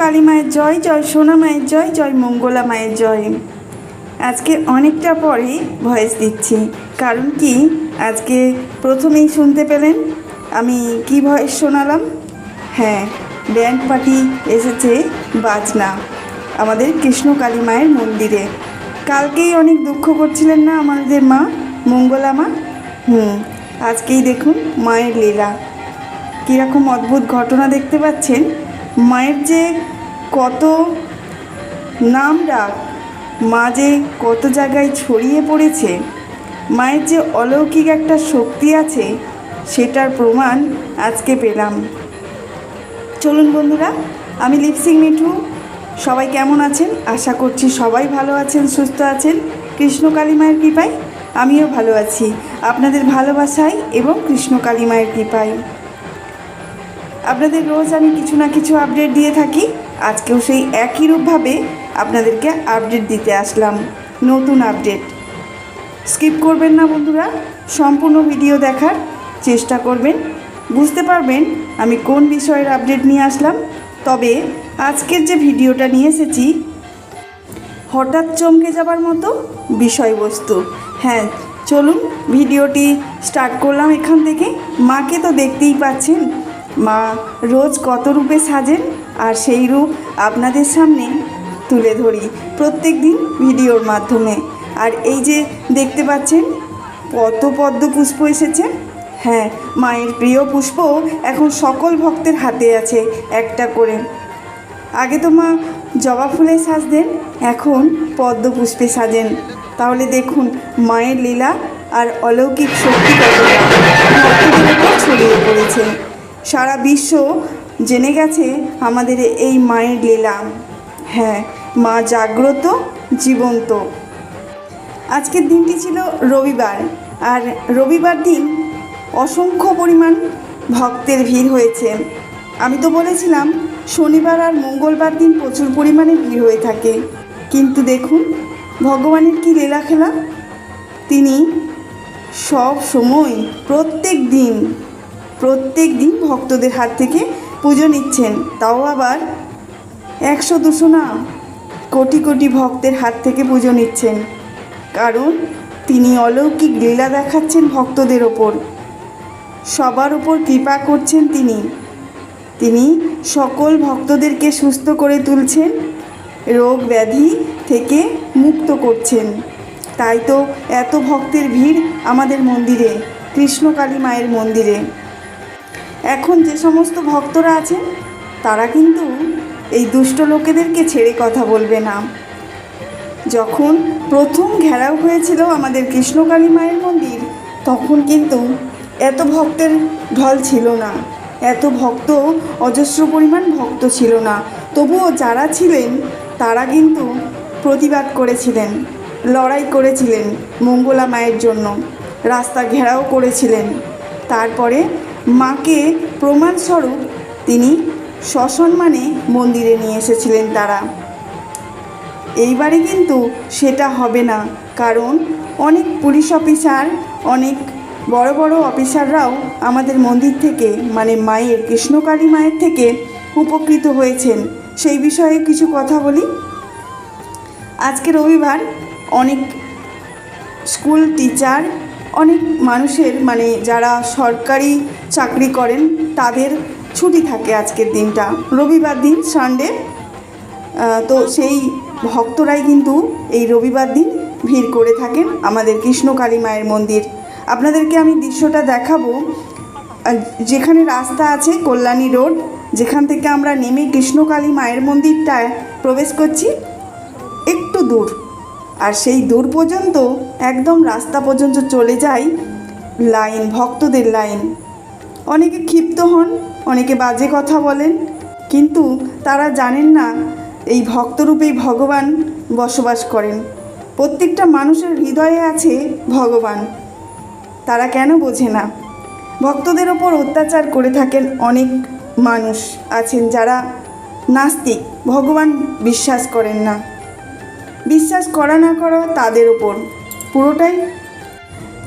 কালী মায়ের জয় জয় সোনা মায়ের জয় জয় মঙ্গলা মায়ের জয়। আজকে অনেকটা পরে ভয়েস দিচ্ছি, কারণ কি আজকে প্রথমেই শুনতে পেলেন আমি কি ভয়েস শোনালাম? হ্যাঁ ব্যান্ড পার্টি এসেছে বাজনা, আমাদের কৃষ্ণ কালী মায়ের মন্দিরে। কালকেই অনেক দুঃখ করছিলেন না আমাদের মা, মঙ্গলা মা? হুম, আজকেই দেখুন মায়ের লীলা। কীরকম অদ্ভুত ঘটনা দেখতে পাচ্ছেন মায়ের যে কত নাম ডাক মা যে কত জায়গায় ছড়িয়ে পড়েছে, মায়ের যে অলৌকিক একটা শক্তি আছে, সেটার প্রমাণ আজকে পেলাম। চলুন বন্ধুরা, আমি লিপসিং মিঠু। সবাই কেমন আছেন? আশা করছি সবাই ভালো আছেন, সুস্থ আছেন। কৃষ্ণকালী মায়ের কৃপায় আমিও ভালো আছি। আপনাদের ভালোবাসায় এবং কৃষ্ণকালী মায়ের কৃপায়। আপনাদের রোজ আমি কিছু না কিছু আপডেট দিয়ে থাকি। আজকেও সেই একই রূপভাবে আপনাদেরকে আপডেট দিতে আসলাম, নতুন আপডেট স্কিপ করবেন না বন্ধুরা, সম্পূর্ণ ভিডিও দেখার চেষ্টা করবেন। বুঝতে পারবেন আমি কোন বিষয়ের আপডেট নিয়ে আসলাম। তবে আজকের যে ভিডিওটা নিয়ে এসেছি, হঠাৎ চমকে যাবার মতো বিষয়বস্তু। হ্যাঁ চলুন ভিডিওটি স্টার্ট করলাম এখান থেকে। মাকে তো দেখতেই পাচ্ছেন। মা রোজ কত রূপে সাজেন? আর সেই রূপ আপনাদের সামনে তুলে ধরি প্রত্যেক দিন ভিডিওর মাধ্যমে। আর এই যে দেখতে পাচ্ছেন, কত পদ্ম পুষ্প এসেছে। হ্যাঁ মায়ের প্রিয় পুষ্প এখন সকল ভক্তের হাতে আছে একটা করে। আগে তো মা জবা ফুলে সাজতেন, এখন পদ্ম পুষ্পে সাজেন। তাহলে দেখুন, মায়ের লীলা আর অলৌকিক শক্তি ছড়িয়ে পড়েছে। সারা বিশ্ব জেনে গেছে আমাদের এই মায়ের লীলা। হ্যাঁ মা জাগ্রত, জীবন্ত। আজকের দিনটি ছিল রবিবার, আর রবিবার দিন অসংখ্য পরিমাণ ভক্তের ভিড় হয়েছে। আমি তো বলেছিলাম, শনিবার আর মঙ্গলবার দিন প্রচুর পরিমাণে ভিড় হয়ে থাকে। কিন্তু দেখুন, ভগবানের কি লীলা খেলা? তিনি সব সময়, প্রত্যেক দিন প্রত্যেক দিন ভক্তদের হাত থেকে পুজো নিচ্ছেন। তাও আবার একশো দুশো না, কোটি কোটি ভক্তের হাত থেকে পুজো নিচ্ছেন। কারণ তিনি অলৌকিক লীলা দেখাচ্ছেন ভক্তদের ওপর। সবার উপর কৃপা করছেন তিনি। তিনি সকল ভক্তদেরকে সুস্থ করে তুলছেন, রোগ ব্যাধি থেকে মুক্ত করছেন। তাই তো এত ভক্তের ভিড় আমাদের মন্দিরে, কৃষ্ণকালী মায়ের মন্দিরে। এখন যে সমস্ত ভক্তরা আছেন, তারা কিন্তু এই দুষ্ট লোকেদেরকে ছেড়ে কথা বলবে না। যখন প্রথম ঘেরাও হয়েছিল আমাদের কৃষ্ণকালী মায়ের মন্দির, তখন কিন্তু এত ভক্তের ঢল ছিল না। এত ভক্ত, অজস্র পরিমাণ ভক্ত ছিল না। তবুও যারা ছিলেন, তারা কিন্তু প্রতিবাদ করেছিলেন, লড়াই করেছিলেন মঙ্গলা মায়ের জন্য, রাস্তা ঘেরাও করেছিলেন। তারপরে মাকে প্রমাণস্বরূপ তিনি সসম্মানে মন্দিরে নিয়ে এসেছিলেন তারা। এইবারে কিন্তু সেটা হবে না, কারণ অনেক পুলিশ অফিসার, অনেক বড় বড় অফিসাররাও আমাদের মন্দির থেকে মানে মায়ের, কৃষ্ণকালী মায়ের থেকে উপকৃত হয়েছেন। সেই বিষয়ে কিছু কথা বলি। আজকে রবিবার অনেক স্কুল টিচার অনেক মানুষের মানে যারা সরকারি চাকরি করেন, তাদের ছুটি থাকে আজকের দিনটা। রবিবার দিন, সানডে। তো সেই ভক্তরাই কিন্তু এই রবিবার দিন ভিড় করে থাকেন আমাদের কৃষ্ণকালী মায়ের মন্দির। আপনাদেরকে আমি দৃশ্যটা দেখাবো। যেখানে রাস্তা আছে, কল্যাণী রোড, যেখান থেকে আমরা নেমে কৃষ্ণকালী মায়ের মন্দিরটায় প্রবেশ করছি, একটু দূর। আর সেই দূর পর্যন্ত একদম রাস্তা পর্যন্ত চলে যায় লাইন, ভক্তদের লাইন। অনেকে ক্ষিপ্ত হন, অনেকে বাজে কথা বলেন, কিন্তু তারা জানেন না এই ভক্তরূপেই ভগবান বসবাস করেন। প্রত্যেকটা মানুষের হৃদয়ে আছে ভগবান। তারা কেন বোঝে না? ভক্তদের ওপর অত্যাচার করে থাকেন অনেক মানুষ আছেন যারা নাস্তিক, ভগবান বিশ্বাস করেন না। বিশ্বাস করা না করা তাদের ওপর পুরোটাই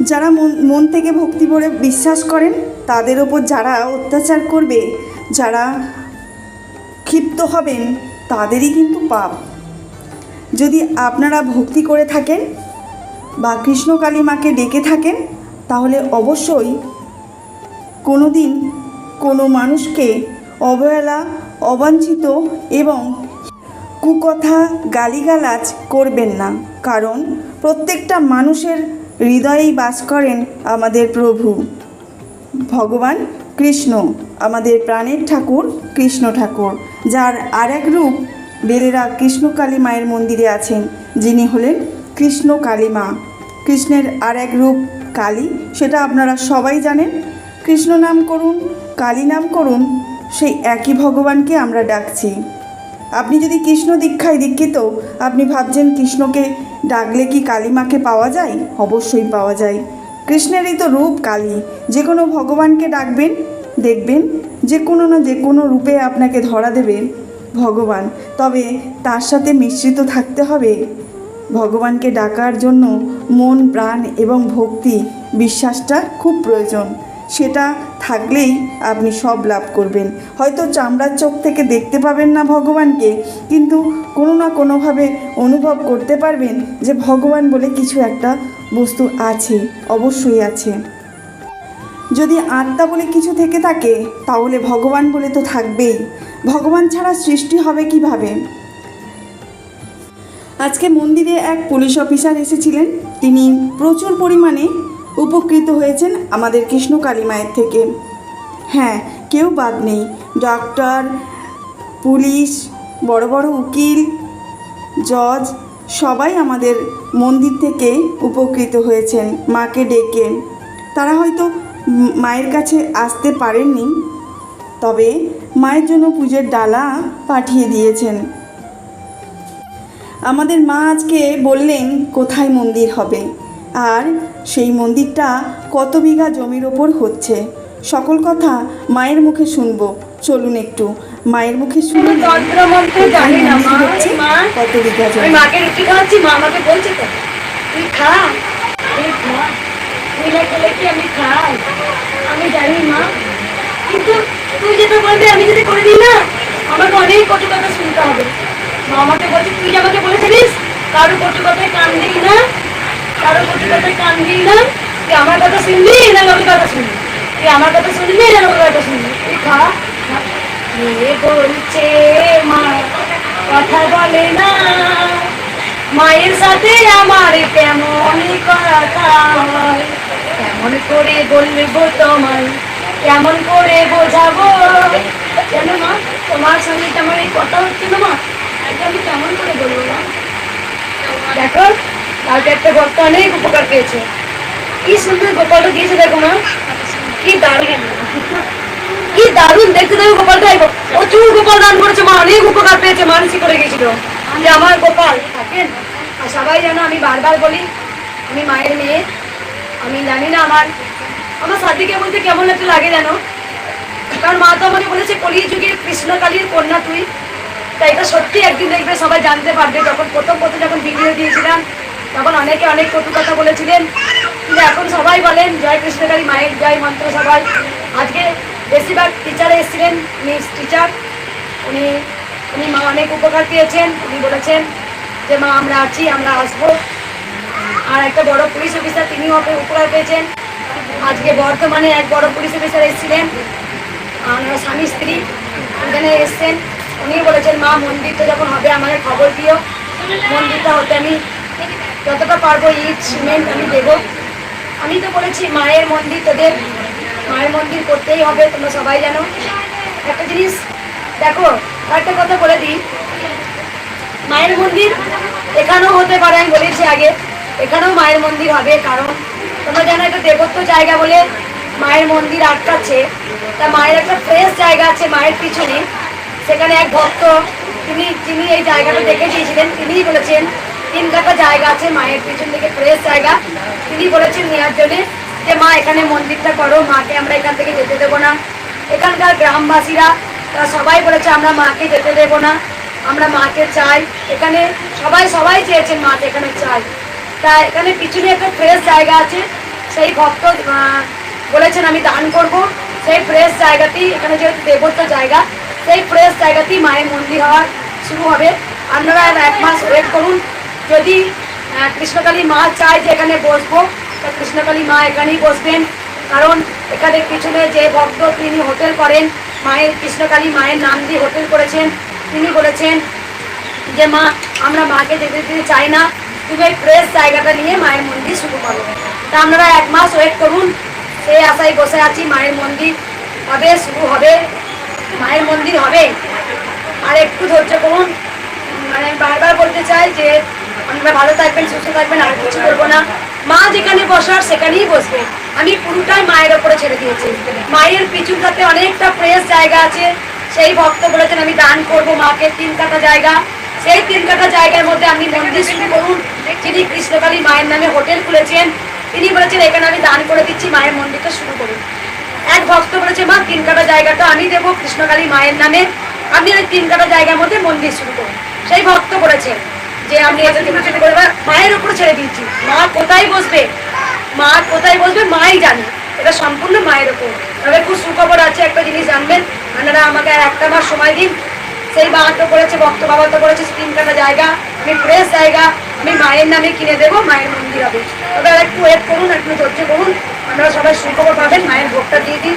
যারা মন মন থেকে ভক্তি ভরে বিশ্বাস করেন, তাদের ওপর যারা অত্যাচার করবে, যারা ক্ষিপ্ত হবেন, তাদেরই কিন্তু পাপ। যদি আপনারা ভক্তি করে থাকেন বা কৃষ্ণকালী মাকে ডেকে থাকেন, তাহলে অবশ্যই কোনো দিন কোনো মানুষকে অবহেলা, অবাঞ্ছিত এবং কুকথা, গালিগালাজ করবেন না। কারণ প্রত্যেকটা মানুষের হৃদয়েই বাস করেন আমাদের প্রভু। ভগবান কৃষ্ণ, আমাদের প্রাণের ঠাকুর কৃষ্ণ ঠাকুর, যার আর এক রূপ বেলেরা কৃষ্ণকালী মায়ের মন্দিরে আছেন, যিনি হলেন কৃষ্ণ কালী মা। কৃষ্ণের আর এক রূপ কালী, সেটা আপনারা সবাই জানেন। কৃষ্ণ নাম করুন, কালী নাম করুন, সেই একই ভগবানকে আমরা ডাকছি। আপনি যদি কৃষ্ণ দীক্ষায় দীক্ষিত, আপনি ভাবছেন কৃষ্ণকে ডাকলে কি কালীমাকে পাওয়া যায়? অবশ্যই পাওয়া যায়। কৃষ্ণেরই তো রূপ কালী। যে কোনো ভগবানকে ডাকবেন, দেখবেন, যে কোনো না যে কোনো রূপে আপনাকে ধরা দেবে ভগবান। তবে তার সাথে মিশ্রিত থাকতে হবে। ভগবানকে ডাকার জন্য মন, প্রাণ এবং ভক্তি, বিশ্বাসটা খুব প্রয়োজন। সেটা থাকলেই আপনি সব লাভ করবেন। হয়তো চামড়ার চোখ থেকে দেখতে পাবেন না ভগবানকে, কিন্তু কোনো না কোনোভাবে অনুভব করতে পারবেন যে ভগবান বলে কিছু একটা বস্তু আছে, অবশ্যই আছে। যদি আত্মা বলে কিছু থেকে থাকে, তাহলে ভগবান বলে তো থাকবেই। ভগবান ছাড়া সৃষ্টি হবে কীভাবে? আজকে মন্দিরে এক পুলিশ অফিসার এসেছিলেন। তিনি প্রচুর পরিমাণে উপকৃত হয়েছেন আমাদের কৃষ্ণ কালী মায়ের থেকে। হ্যাঁ কেউ বাদ নেই। ডাক্তার, পুলিশ, বড় বড় উকিল, জজ, সবাই আমাদের মন্দির থেকে উপকৃত হয়েছেন, মাকে ডেকে। তারা হয়তো মায়ের কাছে আসতে পারেননি, তবে মায়ের জন্য পুজোর ডালা পাঠিয়ে দিয়েছেন। আমাদের মা আজকে বললেন, কোথায় মন্দির হবে? আর সেই মন্দিরটা কত বিঘা জমির ওপর হচ্ছে? সকল কথা মায়ের মুখে শুনব। চলুন একটু। মায়ের মুখে শুনে কত বিঘা আমি জমি মাকে রুটি খাওয়াচ্ছি মা আমাকে বলছে তো। তুই খা। তুই না খেলে কি আমি খাই? আমি জানি মা। কিন্তু তুই যেটা বলবি আমি যদি করে দিই না আমাকে অনেক কটু কথা শুনতে হবে। মা আমাকে বলছে তুই আমাকে বলেছিলিস কারও কটু কথায় কান দিই না। কারও কটু কথায় কান না তুই আমার কথা শুনবি না লোকের কথা শুনবি। তুই আমার কথা শুনবি না লোকের কথা শুনবি। তুই খা। বলছে মা, কথা বলে না। মায়ের সাথে আমার কেমন কথা হয়? কেমন করে বলব তোমায়? কেমন করে বোঝাবো? কেন মা, তোমার সঙ্গে আমার এই কথা হচ্ছে না মা এটা আমি কেমন করে বলব মা দেখো কালকে একটা ভক্ত অনেক উপকার পেয়েছে। কি সুন্দর গোপালটা দিয়েছে দেখো মা কি দারুণ। কি দারুণ দেখতে দেখো গোপালটা। প্রচুর গোপাল দান করেছে, মা, অনেক উপকার পেয়েছে মানসিক করে গেছিল যে আমার গোপাল থাকেন। আর সবাই জানো আমি বারবার বলি, আমি মায়ের মেয়ে, আমি জানি না আমার আমার সাদিকে বলতে কেমন একটা লাগে জানো কারণ মা তো আমাকে বলেছে কলি যুগের কৃষ্ণকালীর কন্যা তুই। তাই এটা সত্যি একদিন দেখবে, সবাই জানতে পারবে। যখন প্রথম প্রথম যখন ভিডিও দিয়েছিলাম তখন অনেকে অনেক কটু কথা বলেছিলেন। কিন্তু এখন সবাই বলেন, জয় কৃষ্ণকালী মায়ের জয় মন্ত্র সবাই। আজকে বেশিরভাগ টিচারে এসেছিলেন মিস টিচার উনি উনি মা অনেক উপকার পেয়েছেন। উনি বলেছেন যে, মা, আমরা আছি, আমরা আসব। আর একটা বড় পুলিশ অফিসার তিনিও উপকার পেয়েছেন। আজকে বর্তমানে এক বড় পুলিশ অফিসার এসেছিলেন। ওনার স্বামী স্ত্রী এখানে এসছেন। উনি বলেছেন, মা, মন্দিরটা যখন হবে আমাদের খবর দিও। মন্দিরটা হতে আমি যতটা পারব ইট সিমেন্ট আমি দেবো। আমি তো বলেছি, মায়ের মন্দির তোদের, মায়ের মন্দির করতেই হবে, তোমরা সবাই জানো। একটা জিনিস, দেখো একটা কথা বলে দিই। মায়ের মন্দির এখানেও হতে পারে, আমি বলেছি আগে, এখানেও মায়ের মন্দির হবে, কারণ তোমরা জানো একটা দেবত্ব জায়গা বলে মায়ের মন্দির আটকাচ্ছে। তা মায়ের একটা ফ্রেশ জায়গা আছে মায়ের পিছনে। সেখানে এক ভক্ত, তিনি তিনি এই জায়গাটা দেখে দিয়েছিলেন তিনিই বলেছেন তিন কাটা জায়গা আছে, মায়ের পিছন থেকে ফ্রেশ জায়গা। তিনি বলেছেন নেওয়ার জন্য যে, মা, এখানে মন্দিরটা করো, মাকে আমরা এখান থেকে যেতে দেবো না। এখানকার গ্রামবাসীরা, তারা সবাই বলেছে, আমরা মাকে যেতে দেবো না, আমরা মাকে চাই। এখানে সবাই সবাই চেয়েছেন মাকে এখানে চাই। তা এখানে পিছনে একটা ফ্রেশ জায়গা আছে, সেই ভক্ত বলেছেন, আমি দান করব। সেই ফ্রেশ জায়গাটি, এখানে যেহেতু দেবত্ব জায়গা, সেই ফ্রেশ জায়গাতেই মায়ের মন্দির হওয়ার শুরু হবে। আপনারা এক মাস ওয়েট করুন। যদি কৃষ্ণকালী মা চায় যে এখানে বসবো, তা কৃষ্ণকালী মা এখানেই বসবেন। কারণ এখানে পিছনে যে ভক্ত তিনি হোটেল করেন, মায়ের, কৃষ্ণকালী মায়ের নাম দিয়ে হোটেল করেছেন, তিনি বলেছেন যে, মা, আমরা মাকে যেতে দিতে চাই না। তুমি এই ফ্রেশ জায়গাটা নিয়ে মায়ের মন্দির শুরু করো। তা আপনারা এক মাস ওয়েট করুন। সেই আশায় বসে আছি মায়ের মন্দির হবে শুরু হবে, মায়ের মন্দির হবে। আর একটু ধৈর্য করুন। মানে বারবার বলতে চাই যে আপনারা ভালো থাকবেন, সুস্থ থাকবেন আর কিছু বলব না। মা যেখানে বসার, সেখানেই বসবে। আমি পুরোটাই মায়ের ওপরে ছেড়ে দিয়েছি। মায়ের পিছুটাতে অনেকটা ফ্রেশ জায়গা আছে। সেই ভক্ত বলেছেন, আমি দান করব মাকে তিন কাটা জায়গা। সেই তিন কাটা জায়গার মধ্যে আপনি মন্দির শুরু করুন। যিনি কৃষ্ণকালী মায়ের নামে হোটেল খুলেছেন, তিনি বলেছেন, এখানে আমি দান করে দিচ্ছি, মায়ের মন্দিরটা শুরু করুন। এক ভক্ত বলেছে, মা, তিন কাটা জায়গাটা আমি দেবো কৃষ্ণকালী মায়ের নামে। আপনি ওই তিন কাটা জায়গার মধ্যে মন্দির শুরু করুন সেই ভক্ত বলেছেন যে আমি এটা থেকে করে মায়ের উপরে ছেড়ে দিচ্ছি মা কোথায় বসবে? মা কোথায় বসবে মাই জানে। এটা সম্পূর্ণ মায়ের উপর। তবে খুব সুখবর আছে একটা জিনিস জানবেন আপনারা আমাকে আর একটা মাস সময় দিন। সেই বাবা তো করেছে, ভক্ত বাবা তো করেছে তিন কাটা জায়গা, আমি ফ্রেশ জায়গা, আমি মায়ের নামে কিনে দেবো, মায়ের মন্দির হবে। তবে আর একটু ওয়েট করুন, একটু ধৈর্য করুন আপনারা সবাই সুখবর পাবেন, মায়ের ভোগটা দিয়ে দিন।